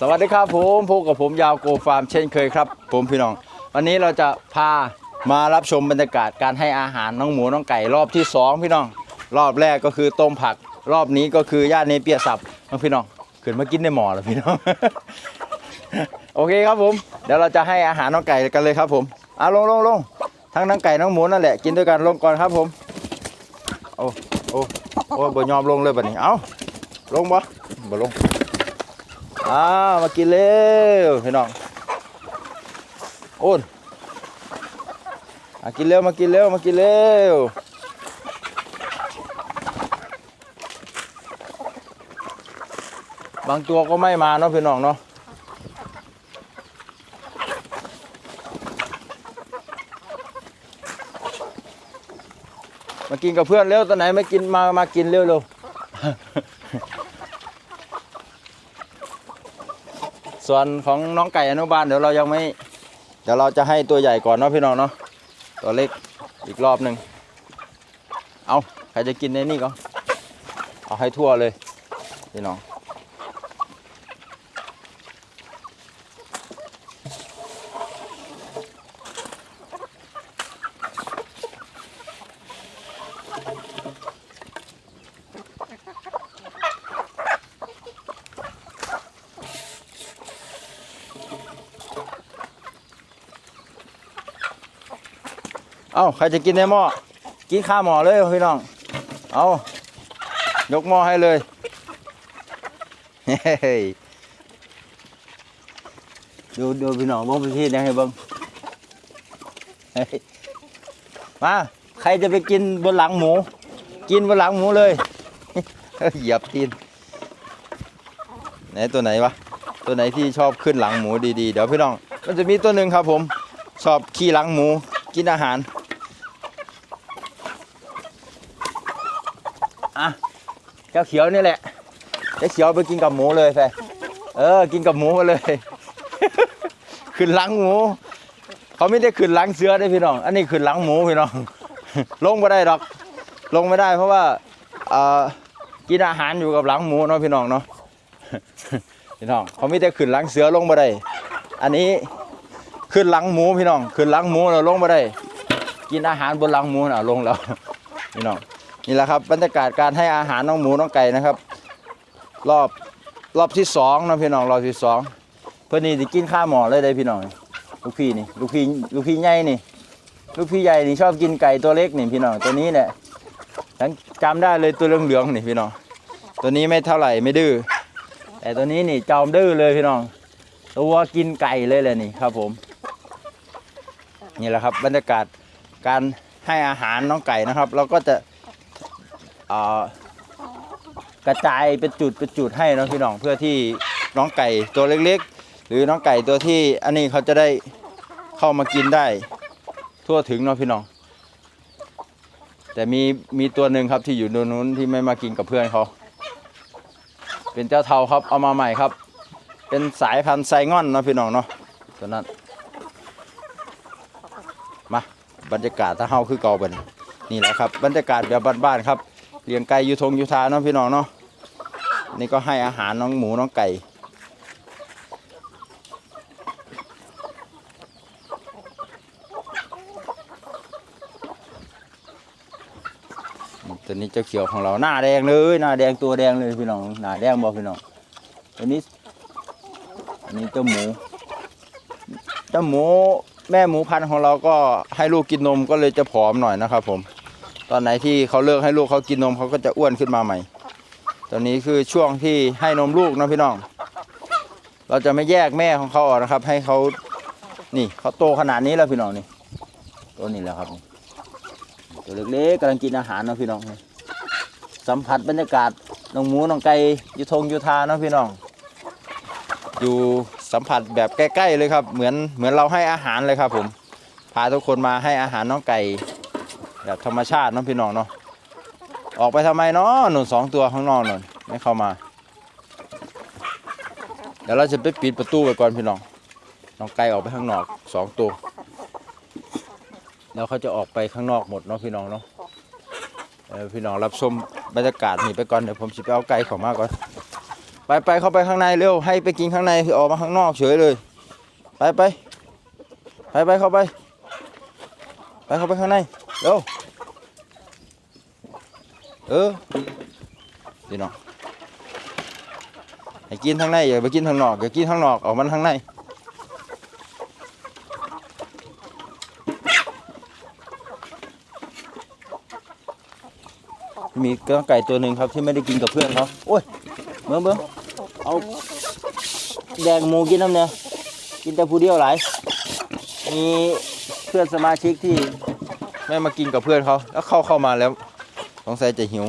สวัสดีครับผมพบกับผมยาวโกฟาร์มเช่นเคยครับ ผมพี่น้อง วันนี้เราจะพามารับชมบรรยากาศการให้อาหารน้องหมูน้องไก่รอบที่สองพี่น้อง รอบแรกก็คือต้มผัก รอบนี้ก็คือย่างเนเปียสับน้องพี่น้องขึ้นมากินในหม้อแล้วพี่น้อง โอเคครับผม เดี๋ยวเราจะให้อาหารน้องไก่กันเลยครับผมอะลงลงลงทั้งน้องไก่น้องหมูนั่นแหละกินด้วยกันลงก่อนครับผมโอ้โอ้โอ้บ่ยอมลงเลยแบัดนี้เอ้าลงบ่บ่ลง อ่ามากินเร็วพี่น้องโอนมากินเร็วมากินเร็วมากินเร็วบางตัวก็ไม่มาเนาะพี่น้องเนาะมากินกับเพื่อนเร็วตัวไหนไม่กินมามากินเร็วเร็ว ส่วนของน้องไก่อนุบาลเดี๋ยวเรายังไม่ เดี๋ยวเราจะให้ตัวใหญ่ก่อนเนาะพี่น้องเนาะตัวเล็กอีกรอบหนึ่งเอาใครจะกินในนี่ก็เอาให้ทั่วเลยพี่น้อง เอาใครจะกินในหม้อกินข้าวหม้อเลยพี่น้อง เอายกหม้อให้เลยเฮ้ยดูดูพี่น้องบ้งพี่นะให้บ้งเฮ้ยมาใครจะไปกินบนหลังหมู กินบนหลังหมูเลยเหยียบตีนไหนตัวไหนวะตัวไหนที่ชอบขึ้นหลังหมูดีๆ เดี๋ยวพี่น้อง มันจะมีตัวหนึ่งครับผม ชอบขี่หลังหมูกินอาหาร อะเจ้าเขียวนี่แหละเจ้าเขียวไปกินกับหมูเลยแฟเออ กินกับหมูมาเลย ขึ้นหลังหมู เขาไม่ได้ขึ้นหลังเสือได้พี่น้อง อันนี้ขึ้นหลังหมูพี่น้อง ลงไม่ได้ดอก ลงไม่ได้ เพราะว่าเอ่อกินอาหารอยู่กับหลังหมูเนาะพี่น้องเนาะ พี่น้อง เขาไม่ได้ขึ้นหลังเสือลงมาได้ อันนี้ขึ้นหลังหมูพี่น้อง ขึ้นหลังหมูเราลงมาได้ กินอาหารบนหลังหมูน่ะลงแล้วพี่น้อง นี่แหละครับบรรยากาศการให้อาหารน้องหมูน้องไก่นะครับ รอบรอบที่สองนะพี่น้องรอบที่สองเพื่อนนี่จะกินข้าวหมอเลยได้พี่น้องลูกพี่นี่ลูกพี่ลูกพี่ใหญ่นี่ ลูกพี่ใหญ่นี่ชอบกินไก่ตัวเล็กนี่พี่น้องตัวนี้เนี่ยฉันจำได้เลยตัวเหลืองๆนี่พี่น้องตัวนี้ไม่เท่าไหร่ไม่ดื้อแต่ตัวนี้นี่จอมดื้อเลยพี่น้อง ตัวกินไก่เลยเลยนี่ครับผม นี่แหละครับบรรยากาศการให้อาหารน้องไก่นะครับ เราก็จะ อ่อกระจายเป็นจุดเป็นจุดให้น้องพี่น้องเพื่อที่น้องไก่ตัวเล็กๆ หรือน้องไก่ตัวที่อันนี้เขาจะได้เข้ามากินได้ ทั่วถึงเนาะพี่น้อง แต่มีมีตัวหนึ่งครับที่อยู่ตรงนู้นที่ไม่มากินกับเพื่อนเขาเป็นเจ้าเทาครับเอามาใหม่ครับ เป็นสายพันธุ์ไซงอนนะพี่น้องเนาะตัวนั้นมาบรรยากาศถ้าเฮาคือเก่าบัดนนี่แหละครับ บรรยากาศแบบบ้านๆครับ เลี้ยงไก่อยูทงอยูทาเนาะพี่น้องเนาะนี่ก็ให้อาหารน้องหมูน้องไก่ ตัวนี้เจ้าเขียวของเราหน้าแดงเลยหน้าแดงตัวแดงเลยพี่น้องหน้าแดงบอกพี่น้องตัวนี้อันนี้เจ้าหมูเจ้าหมูแม่หมูพันธุ์ของเราก็ให้ลูกกินนมก็เลยจะผอมหน่อยนะครับผม ตอนไหนที่เขาเลิกให้ลูกเขากินนมเขาก็จะอ้วนขึ้นมาใหม่ ตอนนี้คือช่วงที่ให้นมลูกนะพี่น้อง เราจะไม่แยกแม่ของเขาออกนะครับ ให้เขานี่เขาโตขนาดนี้แล้วพี่น้องนี่ตัวนี้แหละครับตัวเล็กๆกำลังกินอาหารนะพี่น้องสัมผัสบรรยากาศน้องหมูน้องไก่อยูทงอยูทานะพี่น้อง อยู่สัมผัสแบบใกล้ๆเลยครับ เหมือนเหมือนเราให้อาหารเลยครับผม พาทุกคนมาให้อาหารน้องไก่ แบบธรรมชาติเน้องพี่น้องเนาะออกไปทำไมเนาะหนุนสองตัวข้างนอกหนุนไม่เข้ามา เดี๋ยวเราจะไปปิดประตูไปก่อนพี่น้องน้องไก่ออกไปข้างนอกสองตัว แล้วเขาจะออกไปข้างนอกหมดเนาะพี่น้องเนาะเออพี่น้องรับชมบรรยากาศนี่ไปก่อนเดี๋ยวผมจะไปเอาไก่เของมาก่อนไปไปเข้าไปข้างในเร็วให้ไปกินข้างในออกมาข้างนอกเฉยเลย ไปไปไปไปเข้าไป ไปเข้าไปข้างใน เร็วเออพี่น้องให้กินข้างในอย่าไปกินข้างนอกอย่ากินข้างนอกออกมันข้างในมีกระไก่ตัวหนึ่งครับที่ไม่ได้กินกับเพื่อนเขาโอ้ยเบิ่งเบิ่งเอาแดงหมูกินน้ำเนี่ยกินแต่ผู้เดียวหลายมีเพื่อนสมาชิกที่ แม่มากินกับเพื่อนเขา แล้วเข้าเข้ามาแล้วสงสัยจะหิว